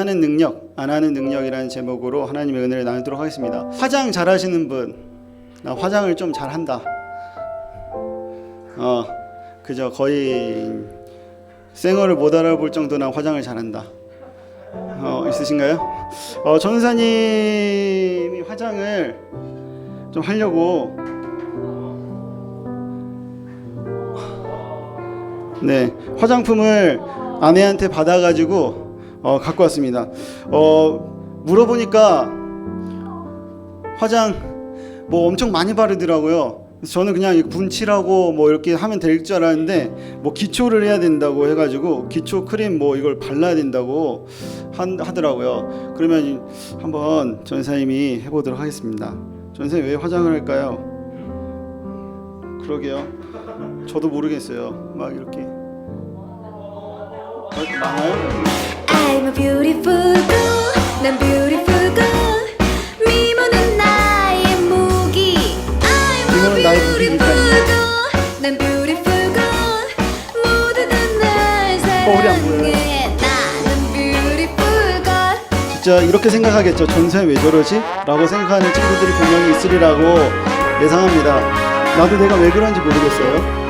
하는 능력, 안 하는 능력이라는 제목으로 하나님의 은혜를 나누도록 하겠습니다. 화장 잘하시는 분, 나 화장을 좀 잘한다. 어, 그저 거의 생얼을 못 알아볼 정도 나 화장을 잘한다. 어, 있으신가요? 어, 전사님이 화장을 좀 하려고 네 화장품을 아내한테 받아가지고 어, 갖고 왔습니다. 어, 물어보니까 화장 뭐 엄청 많이 바르더라고요. 저는 그냥 이 분칠하고 뭐 이렇게 하면 될 줄 알았는데 뭐 기초를 해야 된다고 해가지고 기초 크림 뭐 이걸 발라야 된다고 한, 하더라고요. 그러면 한번 전사님이 해보도록 하겠습니다. 전사님 왜 화장을 할까요? 그러게요. 저도 모르겠어요. 막 이렇게 어, 많아요? I'm a beautiful girl 난 beautiful girl 미모는 나의 무기 I'm a 미모는 나의 beautiful girl 난 beautiful girl 모두들 날 어, 우리 안 보여요. 사랑해 나는 beautiful girl 진짜 이렇게 생각하겠죠. 전사님 왜 저러지? 라고 생각하는 친구들이 분명히 있으리라고 예상합니다. 나도 내가 왜 그런지 모르겠어요.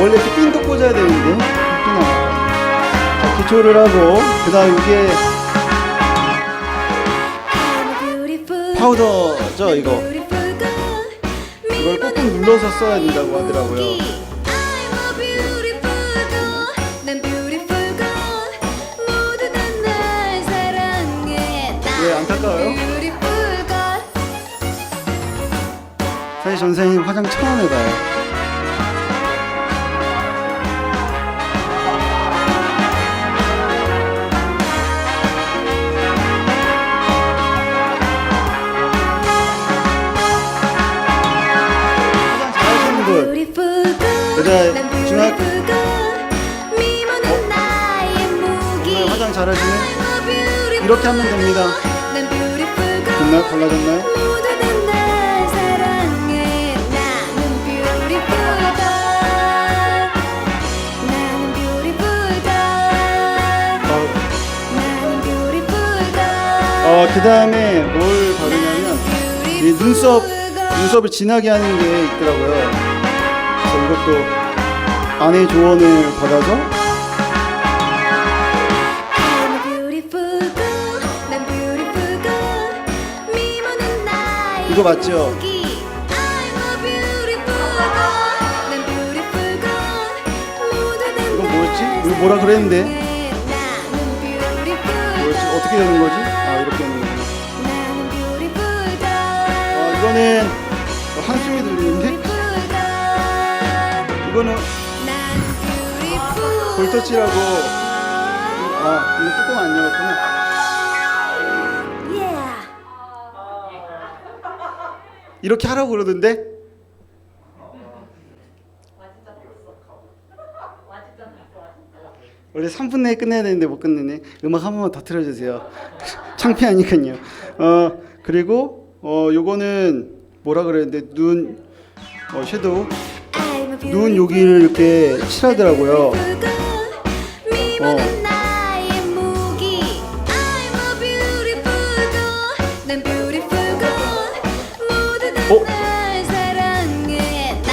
원래 이렇게 핀도 꽂아야 되는데 기초를 하고 그 다음 이게 파우더죠 이거 이걸 꾹꾹 눌러서 써야 된다고 하더라고요. 왜 안타까워요? 사실 전사님 화장 처음 해봐요. 난 중학- 정말 화장 beautiful 이렇게 하면 됩니다. 됐나요? 달라졌나요? 어, 어, 그 다음에 뭘 바르냐면 이 눈썹 눈썹을 진하게 하는 게 있더라고요. 이것도 아내의 조언을 받아서 이거 맞죠? 이건 뭐였지? 이거 뭐라 그랬는데 뭐였지? 어떻게 되는 거지? 아 이렇게 되는 girl 어, 이거는 이거는 볼터치라고 아 이거 뚜껑 안 열었구나. 이렇게 하라고 그러던데 원래 3분 내에 끝내야 되는데 못 끝내네. 음악 한 번만 더 틀어주세요. 창피하니까요. 어 그리고 어 요거는 뭐라 그랬는데 눈 어, 섀도우 눈 여기를 이렇게 칠하더라고요. 어? 난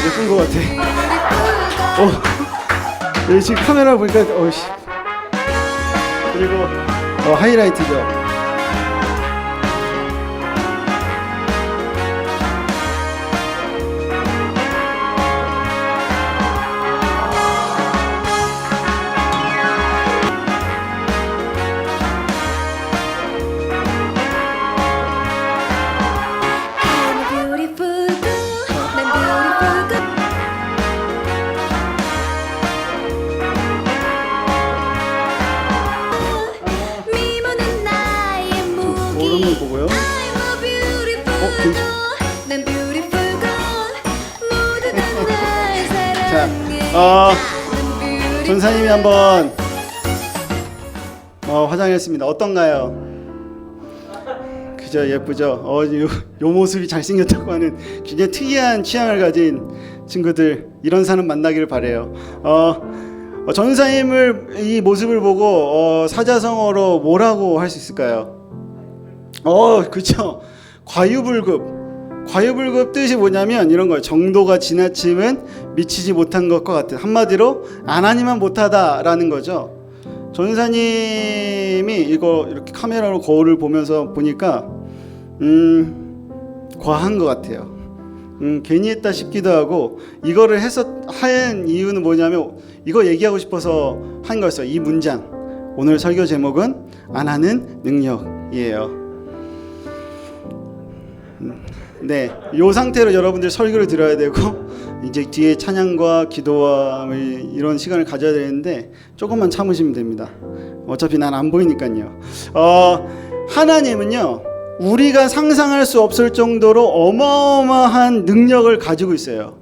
예쁜 것 같아. 어 지금 카메라 보니까 어씨 그리고 어, 하이라이트죠. 어, 전사님이 한번 어, 화장했습니다. 어떤가요? 그죠 예쁘죠. 어, 요, 요 모습이 잘생겼다고 하는 굉장히 특이한 취향을 가진 친구들 이런 사람 만나기를 바래요. 어, 어, 전사님을 이 모습을 보고 어, 사자성어로 뭐라고 할 수 있을까요? 어, 그렇죠. 과유불급. 과유불급 뜻이 뭐냐면 이런 거예요. 정도가 지나치면 미치지 못한 것과 같은 한마디로 안 하니만 못하다라는 거죠. 전사님이 이거 이렇게 카메라로 거울을 보면서 보니까 음 과한 것 같아요. 음 괜히 했다 싶기도 하고 이거를 해서 한 이유는 뭐냐면 이거 얘기하고 싶어서 한 거였어요. 이 문장 오늘 설교 제목은 안 하는 능력이에요. 네, 이 상태로 여러분들 설교를 들어야 되고 이제 뒤에 찬양과 기도와 뭐 이런 시간을 가져야 되는데 조금만 참으시면 됩니다. 어차피 난 안 보이니까요. 어, 하나님은요 우리가 상상할 수 없을 정도로 어마어마한 능력을 가지고 있어요.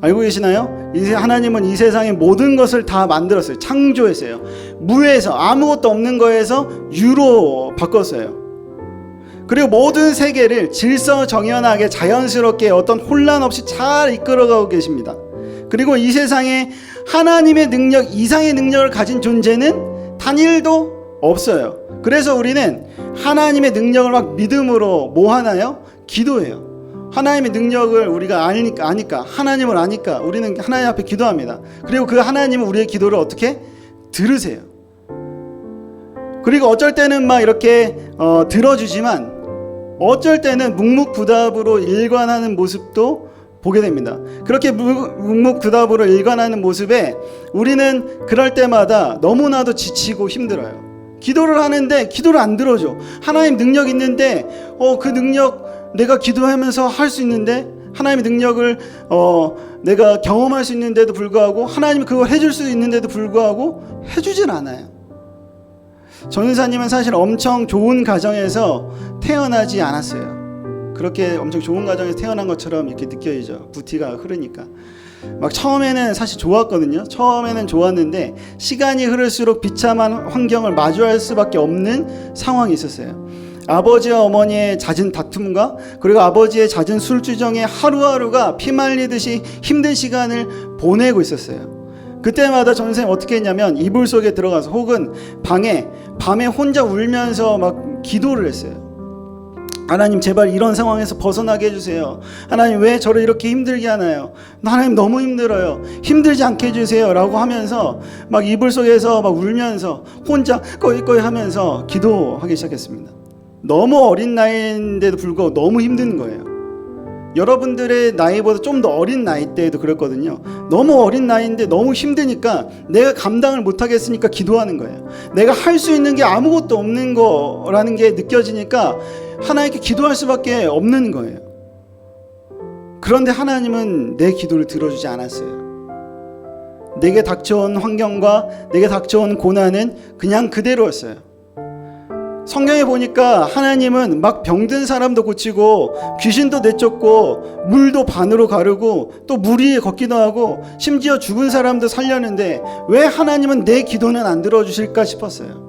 알고 계시나요? 하나님은 이 세상의 모든 것을 다 만들었어요. 창조했어요. 무에서 아무것도 없는 거에서 유로 바꿨어요. 그리고 모든 세계를 질서 정연하게 자연스럽게 어떤 혼란 없이 잘 이끌어가고 계십니다. 그리고 이 세상에 하나님의 능력 이상의 능력을 가진 존재는 단일도 없어요. 그래서 우리는 하나님의 능력을 막 믿음으로 뭐 하나요? 기도해요. 하나님의 능력을 우리가 아니까 아니까 하나님을 아니까 우리는 하나님 앞에 기도합니다. 그리고 그 하나님은 우리의 기도를 어떻게 들으세요. 그리고 어쩔 때는 막 이렇게 어, 들어주지만 어쩔 때는 묵묵부답으로 일관하는 모습도 보게 됩니다. 그렇게 무- 묵묵부답으로 일관하는 모습에 우리는 그럴 때마다 너무나도 지치고 힘들어요. 기도를 하는데 기도를 안 들어줘. 하나님 능력 있는데 어 그 능력 내가 기도하면서 할 수 있는데 하나님의 능력을 어 내가 경험할 수 있는데도 불구하고 하나님이 그걸 해줄 수 있는데도 불구하고 해주질 않아요. 전사님은 사실 엄청 좋은 가정에서 태어나지 않았어요. 그렇게 엄청 좋은 가정에서 태어난 것처럼 이렇게 느껴지죠. 부티가 흐르니까. 막 처음에는 사실 좋았거든요. 처음에는 좋았는데 시간이 흐를수록 비참한 환경을 마주할 수밖에 없는 상황이 있었어요. 아버지와 어머니의 잦은 다툼과 그리고 아버지의 잦은 술주정에 하루하루가 피말리듯이 힘든 시간을 보내고 있었어요. 그때마다 전생 어떻게 했냐면 이불 속에 들어가서 혹은 방에 밤에 혼자 울면서 막 기도를 했어요. 하나님 제발 이런 상황에서 벗어나게 해주세요. 하나님 왜 저를 이렇게 힘들게 하나요? 하나님 너무 힘들어요. 힘들지 않게 해주세요 라고 하면서 막 이불 속에서 막 울면서 혼자 꺼이꺼이 하면서 기도하기 시작했습니다. 너무 어린 나이인데도 불구하고 너무 힘든 거예요. 여러분들의 나이보다 좀 더 어린 나이 때에도 그랬거든요. 너무 어린 나이인데 너무 힘드니까 내가 감당을 못 하겠으니까 기도하는 거예요. 내가 할 수 있는 게 아무것도 없는 거라는 게 느껴지니까 하나님께 기도할 수밖에 없는 거예요. 그런데 하나님은 내 기도를 들어주지 않았어요. 내게 닥쳐온 환경과 내게 닥쳐온 고난은 그냥 그대로였어요. 성경에 보니까 하나님은 막 병든 사람도 고치고 귀신도 내쫓고 물도 반으로 가르고 또 물 위에 걷기도 하고 심지어 죽은 사람도 살렸는데 왜 하나님은 내 기도는 안 들어주실까 싶었어요.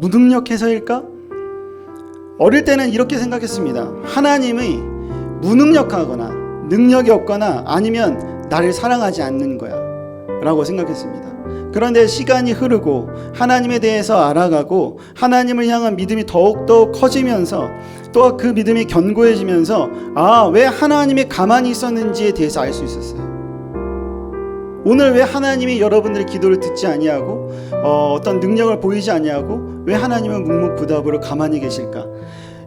무능력해서일까? 어릴 때는 이렇게 생각했습니다. 하나님이 무능력하거나 능력이 없거나 아니면 나를 사랑하지 않는 거야. 라고 생각했습니다. 그런데 시간이 흐르고 하나님에 대해서 알아가고 하나님을 향한 믿음이 더욱더 커지면서 또 그 믿음이 견고해지면서 아, 왜 하나님이 가만히 있었는지에 대해서 알 수 있었어요. 오늘 왜 하나님이 여러분들의 기도를 듣지 아니하고 어, 어떤 능력을 보이지 아니하고 왜 하나님은 묵묵부답으로 가만히 계실까?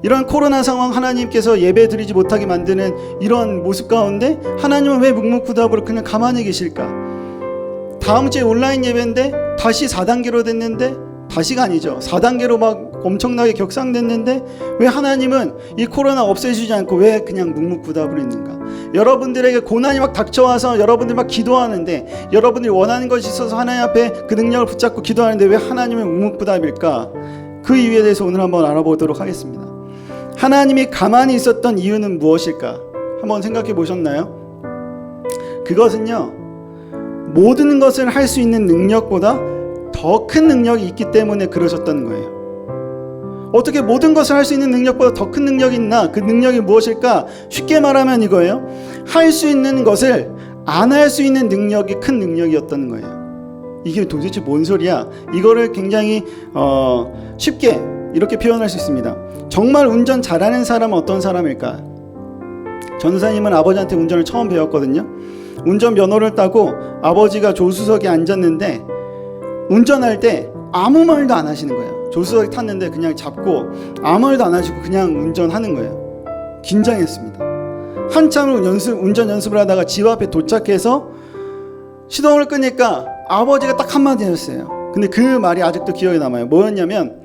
이런 코로나 상황 하나님께서 예배 드리지 못하게 만드는 이런 모습 가운데 하나님은 왜 묵묵부답으로 그냥 가만히 계실까? 다음 주에 온라인 예배인데 다시 4단계로 됐는데 다시가 아니죠. 4단계로 막 엄청나게 격상됐는데 왜 하나님은 이 코로나 없애주지 않고 왜 그냥 묵묵부답으로 있는가? 여러분들에게 고난이 막 닥쳐와서 여러분들 막 기도하는데 여러분들이 원하는 것이 있어서 하나님 앞에 그 능력을 붙잡고 기도하는데 왜 하나님은 묵묵부답일까? 그 이유에 대해서 오늘 한번 알아보도록 하겠습니다. 하나님이 가만히 있었던 이유는 무엇일까? 한번 생각해 보셨나요? 그것은요. 모든 것을 할 수 있는 능력보다 더 큰 능력이 있기 때문에 그러셨다는 거예요. 어떻게 모든 것을 할 수 있는 능력보다 더 큰 능력이 있나? 그 능력이 무엇일까? 쉽게 말하면 이거예요. 할 수 있는 것을 안 할 수 있는 능력이 큰 능력이었다는 거예요. 이게 도대체 뭔 소리야? 이거를 굉장히 어, 쉽게 이렇게 표현할 수 있습니다. 정말 운전 잘하는 사람은 어떤 사람일까? 전사님은 아버지한테 운전을 처음 배웠거든요. 운전 면허를 따고 아버지가 조수석에 앉았는데 운전할 때 아무 말도 안 하시는 거예요. 조수석에 탔는데 그냥 잡고 아무 말도 안 하시고 그냥 운전하는 거예요. 긴장했습니다. 한참을 연습 운전 연습을 하다가 집 앞에 도착해서 시동을 끄니까 아버지가 딱 한마디 하셨어요. 근데 그 말이 아직도 기억에 남아요. 뭐였냐면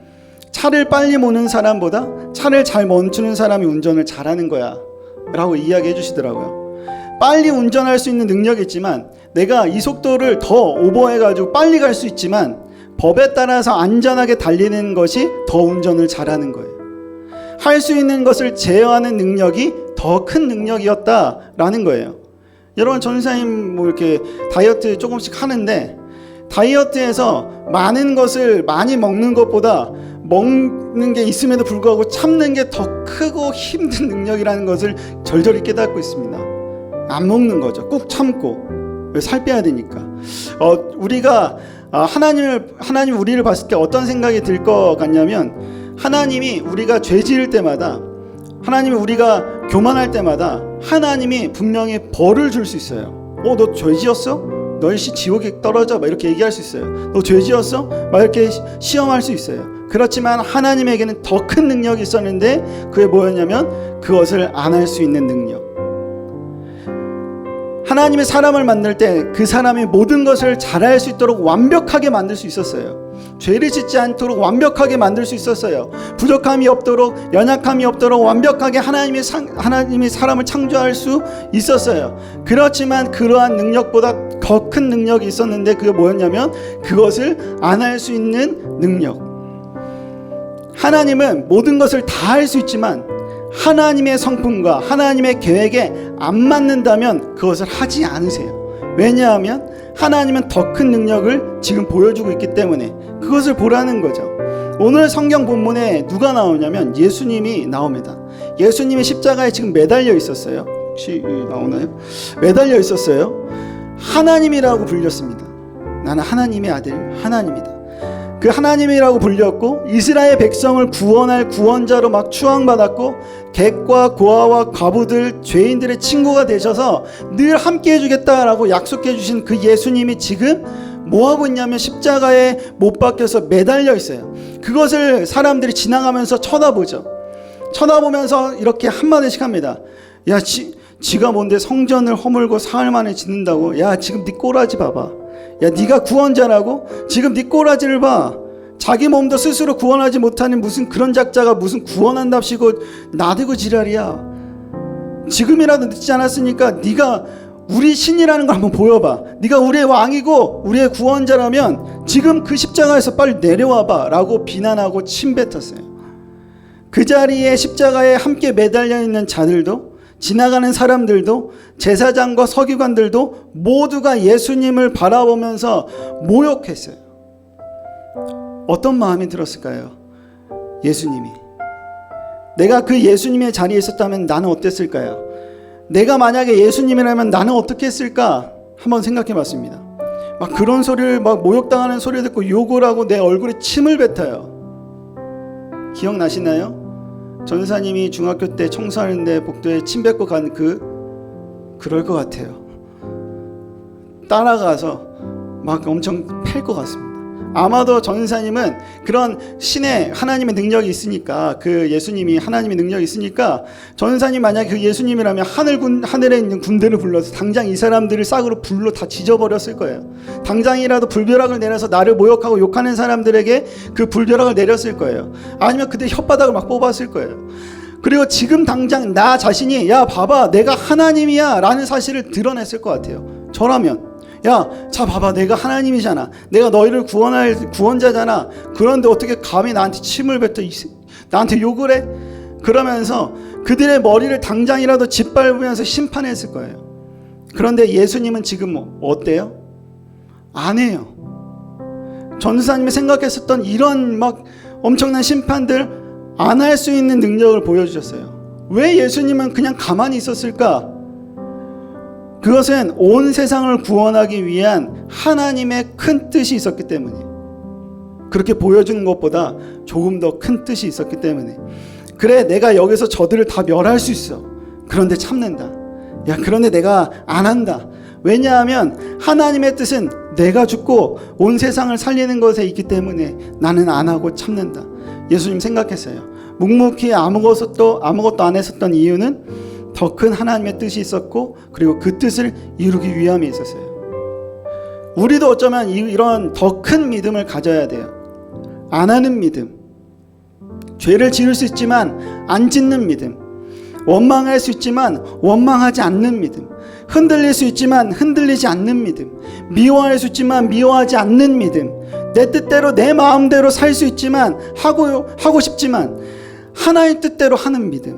차를 빨리 모는 사람보다 차를 잘 멈추는 사람이 운전을 잘하는 거야. 라고 이야기해 주시더라고요. 빨리 운전할 수 있는 능력이 있지만 내가 이 속도를 더 오버해 가지고 빨리 갈 수 있지만 법에 따라서 안전하게 달리는 것이 더 운전을 잘하는 거예요. 할 수 있는 것을 제어하는 능력이 더 큰 능력이었다라는 거예요. 여러분 전사님 뭐 이렇게 다이어트 조금씩 하는데 다이어트에서 많은 것을 많이 먹는 것보다 먹는 게 있음에도 불구하고 참는 게 더 크고 힘든 능력이라는 것을 절절히 깨닫고 있습니다. 안 먹는 거죠. 꾹 참고 왜살 빼야 되니까. 어, 우리가 아, 하나님을 하나님 우리를 봤을 때 어떤 생각이 들 것 같냐면 하나님이 우리가 죄 지을 때마다 하나님이 우리가 교만할 때마다 하나님이 분명히 벌을 줄 수 있어요. 어, 너 죄 지었어? 너 일시 지옥에 떨어져. 막 이렇게 얘기할 수 있어요. 너 죄 지었어? 막 이렇게 시- 시험할 수 있어요. 그렇지만 하나님에게는 더 큰 능력이 있었는데 그게 뭐였냐면 그것을 안 할 수 있는 능력. 하나님의 사람을 만들 때 그 사람이 모든 것을 잘할 수 있도록 완벽하게 만들 수 있었어요. 죄를 짓지 않도록 완벽하게 만들 수 있었어요. 부족함이 없도록 연약함이 없도록 완벽하게 하나님의 상, 하나님이 사람을 창조할 수 있었어요. 그렇지만 그러한 능력보다 더 큰 능력이 있었는데 그게 뭐였냐면 그것을 안 할 수 있는 능력. 하나님은 모든 것을 다 할 수 있지만 하나님의 성품과 하나님의 계획에 안 맞는다면 그것을 하지 않으세요. 왜냐하면 하나님은 더 큰 능력을 지금 보여주고 있기 때문에 그것을 보라는 거죠. 오늘 성경 본문에 누가 나오냐면 예수님이 나옵니다. 예수님이 십자가에 지금 매달려 있었어요. 혹시 나오나요? 매달려 있었어요. 하나님이라고 불렸습니다. 나는 하나님의 아들 하나님이다. 그 하나님이라고 불렸고 이스라엘 백성을 구원할 구원자로 막 추앙받았고 객과 고아와 과부들 죄인들의 친구가 되셔서 늘 함께 해주겠다라고 약속해 주신 그 예수님이 지금 뭐 하고 있냐면 십자가에 못 박혀서 매달려 있어요. 그것을 사람들이 지나가면서 쳐다보죠. 쳐다보면서 이렇게 한마디씩 합니다. 야, 지, 지가 뭔데 성전을 허물고 사흘 만에 짓는다고? 야, 지금 네 꼬라지 봐봐. 야, 네가 구원자라고? 지금 네 꼬라지를 봐. 자기 몸도 스스로 구원하지 못하는 무슨 그런 작자가 무슨 구원한답시고 나대고 지랄이야. 지금이라도 늦지 않았으니까 네가 우리 신이라는 걸 한번 보여봐. 네가 우리의 왕이고 우리의 구원자라면 지금 그 십자가에서 빨리 내려와봐라고 비난하고 침뱉었어요. 그 자리에 십자가에 함께 매달려 있는 자들도 지나가는 사람들도 제사장과 서기관들도 모두가 예수님을 바라보면서 모욕했어요. 어떤 마음이 들었을까요? 예수님이 내가 그 예수님의 자리에 있었다면 나는 어땠을까요? 내가 만약에 예수님이라면 나는 어떻게 했을까? 한번 생각해 봤습니다. 막 그런 소리를 막 모욕당하는 소리 듣고 욕을 하고 내 얼굴에 침을 뱉어요. 기억나시나요? 전사님이 중학교 때 청소하는데 복도에 침 뱉고 간 그 그럴 것 같아요. 따라가서 막 엄청 팰 것 같습니다. 아마도 전사님은 그런 신의 하나님의 능력이 있으니까 그 예수님이 하나님의 능력이 있으니까 전사님 만약 그 예수님이라면 하늘 군 하늘에 있는 군대를 불러서 당장 이 사람들을 싹으로 불로 다 지져버렸을 거예요. 당장이라도 불벼락을 내려서 나를 모욕하고 욕하는 사람들에게 그 불벼락을 내렸을 거예요. 아니면 그때 혓바닥을 막 뽑았을 거예요. 그리고 지금 당장 나 자신이 야 봐봐 내가 하나님이야 라는 사실을 드러냈을 것 같아요. 저라면 야, 자 봐봐, 내가 하나님이잖아. 내가 너희를 구원할 구원자잖아. 그런데 어떻게 감히 나한테 침을 뱉어? 나한테 욕을 해? 그러면서 그들의 머리를 당장이라도 짓밟으면서 심판했을 거예요. 그런데 예수님은 지금 뭐 어때요? 안 해요. 전도사님이 생각했었던 이런 막 엄청난 심판들 안 할 수 있는 능력을 보여주셨어요. 왜 예수님은 그냥 가만히 있었을까? 그것은 온 세상을 구원하기 위한 하나님의 큰 뜻이 있었기 때문에 그렇게 보여주는 것보다 조금 더 큰 뜻이 있었기 때문에. 그래 내가 여기서 저들을 다 멸할 수 있어. 그런데 참는다. 야 그런데 내가 안 한다. 왜냐하면 하나님의 뜻은 내가 죽고 온 세상을 살리는 것에 있기 때문에 나는 안 하고 참는다. 예수님 생각했어요. 묵묵히 아무것도 아무것도 안 했었던 이유는 더 큰 하나님의 뜻이 있었고 그리고 그 뜻을 이루기 위함이 있었어요. 우리도 어쩌면 이- 이런 더 큰 믿음을 가져야 돼요. 안 하는 믿음. 죄를 지을 수 있지만 안 짓는 믿음. 원망할 수 있지만 원망하지 않는 믿음. 흔들릴 수 있지만 흔들리지 않는 믿음. 미워할 수 있지만 미워하지 않는 믿음. 내 뜻대로 내 마음대로 살 수 있지만 하고 하고 싶지만 하나의 뜻대로 하는 믿음.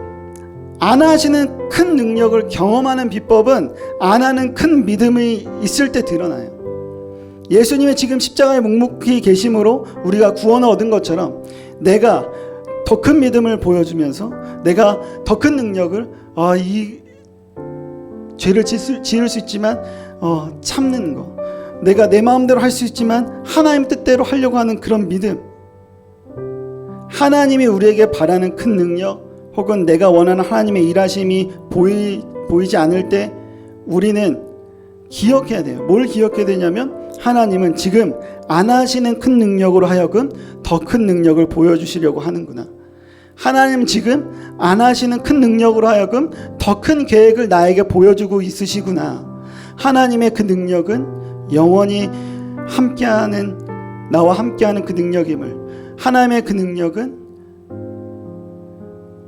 안 하시는 큰 능력을 경험하는 비법은 안 하는 큰 믿음이 있을 때 드러나요. 예수님의 지금 십자가에 묵묵히 계심으로 우리가 구원을 얻은 것처럼 내가 더 큰 믿음을 보여주면서 내가 더 큰 능력을 아, 이 죄를 지을 수 있지만 어, 참는 거 내가 내 마음대로 할 수 있지만 하나님 뜻대로 하려고 하는 그런 믿음 하나님이 우리에게 바라는 큰 능력 혹은 내가 원하는 하나님의 일하심이 보이, 보이지 않을 때 우리는 기억해야 돼요. 뭘 기억해야 되냐면 하나님은 지금 안 하시는 큰 능력으로 하여금 더 큰 능력을 보여주시려고 하는구나. 하나님 지금 안 하시는 큰 능력으로 하여금 더 큰 계획을 나에게 보여주고 있으시구나. 하나님의 그 능력은 영원히 함께하는 나와 함께하는 그 능력임을 하나님의 그 능력은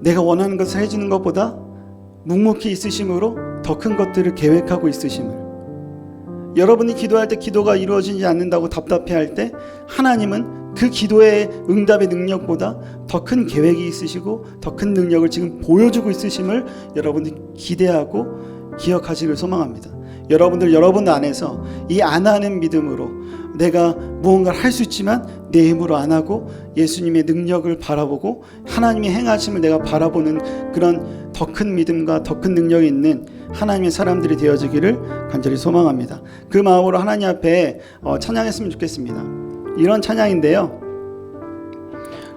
내가 원하는 것을 해주는 것보다 묵묵히 있으심으로 더 큰 것들을 계획하고 있으심을 여러분이 기도할 때 기도가 이루어지지 않는다고 답답해할 때 하나님은 그 기도의 응답의 능력보다 더 큰 계획이 있으시고 더 큰 능력을 지금 보여주고 있으심을 여러분이 기대하고 기억하시길 소망합니다. 여러분들 여러분 안에서 이 안 하는 믿음으로 내가 무언가를 할 수 있지만 내 힘으로 안 하고 예수님의 능력을 바라보고 하나님의 행하심을 내가 바라보는 그런 더 큰 믿음과 더 큰 능력이 있는 하나님의 사람들이 되어지기를 간절히 소망합니다. 그 마음으로 하나님 앞에 어, 찬양했으면 좋겠습니다. 이런 찬양인데요.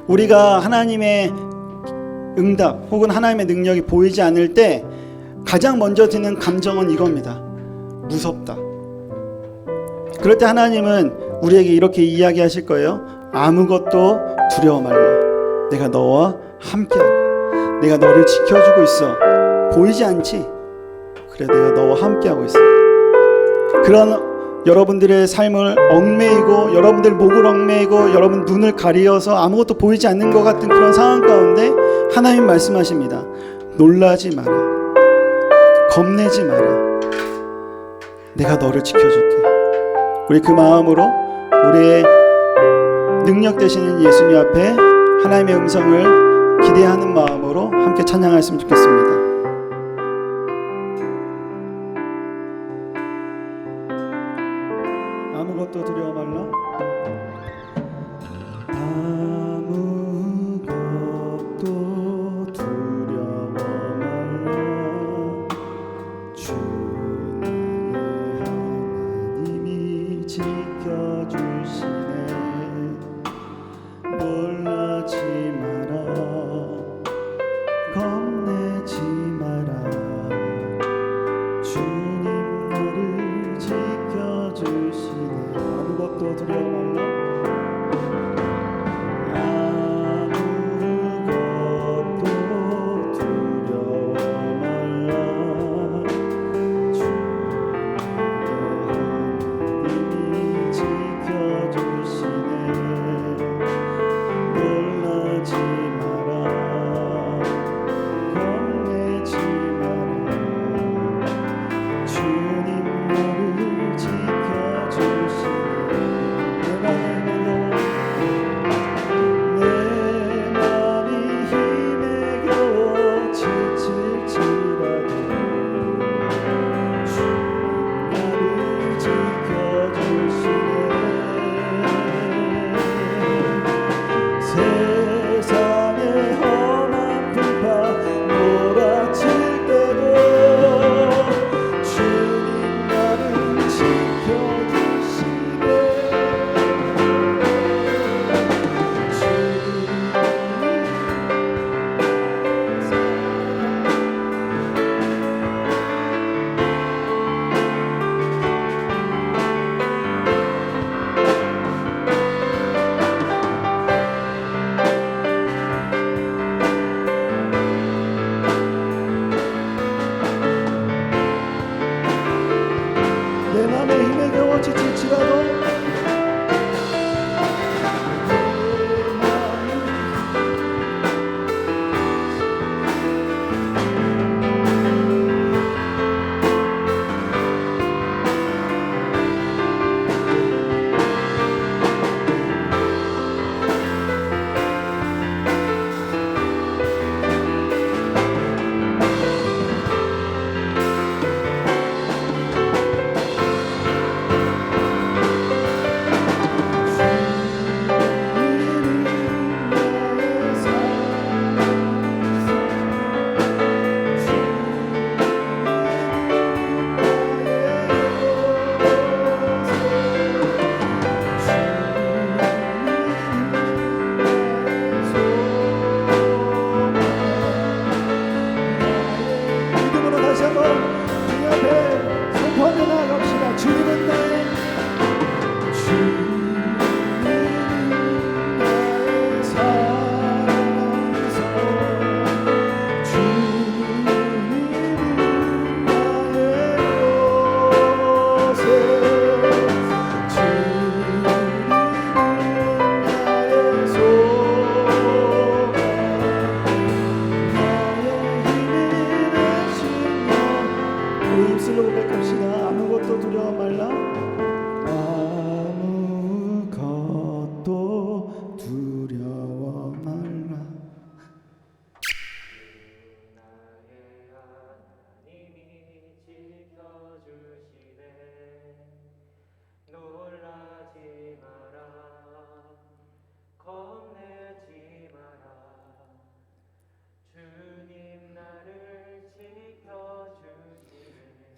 우리가 하나님의 응답 혹은 하나님의 능력이 보이지 않을 때 가장 먼저 드는 감정은 이겁니다. 무섭다. 그럴 때 하나님은 우리에게 이렇게 이야기하실 거예요. 아무것도 두려워 말라. 내가 너와 함께하고 내가 너를 지켜주고 있어. 보이지 않지? 그래 내가 너와 함께하고 있어. 그런 여러분들의 삶을 얽매이고 여러분들 목을 얽매이고 여러분 눈을 가리어서 아무것도 보이지 않는 것 같은 그런 상황 가운데 하나님 말씀하십니다. 놀라지 마라. 겁내지 마라. 내가 너를 지켜줄게. 우리 그 마음으로 우리의 능력 되시는 예수님 앞에 하나님의 음성을 기대하는 마음으로 함께 찬양했으면 좋겠습니다.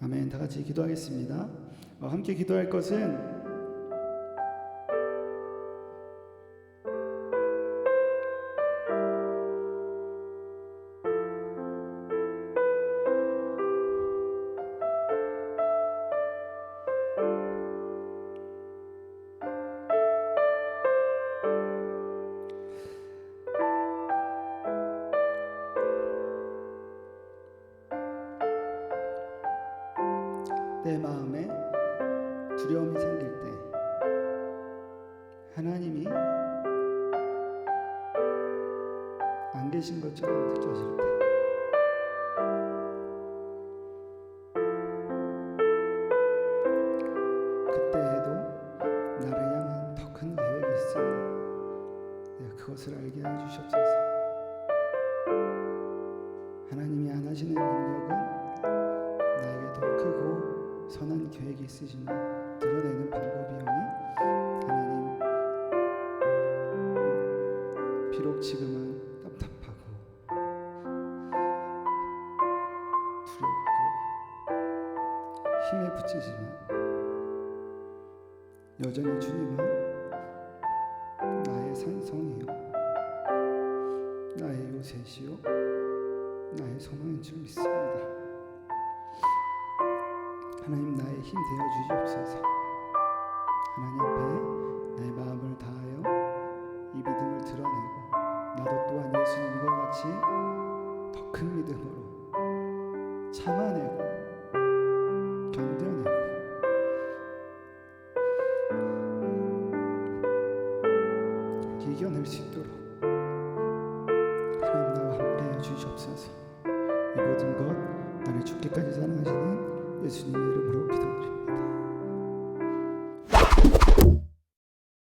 아멘. 다 같이 기도하겠습니다. 어, 함께 기도할 것은 생길 때 하나님이 안 계신 것처럼 느껴질 때 주님은 나의 산성이요 나의 요새시요 나의 소망인 줄 믿습니다. 하나님 나의 힘 되어 주시옵소서. 하나님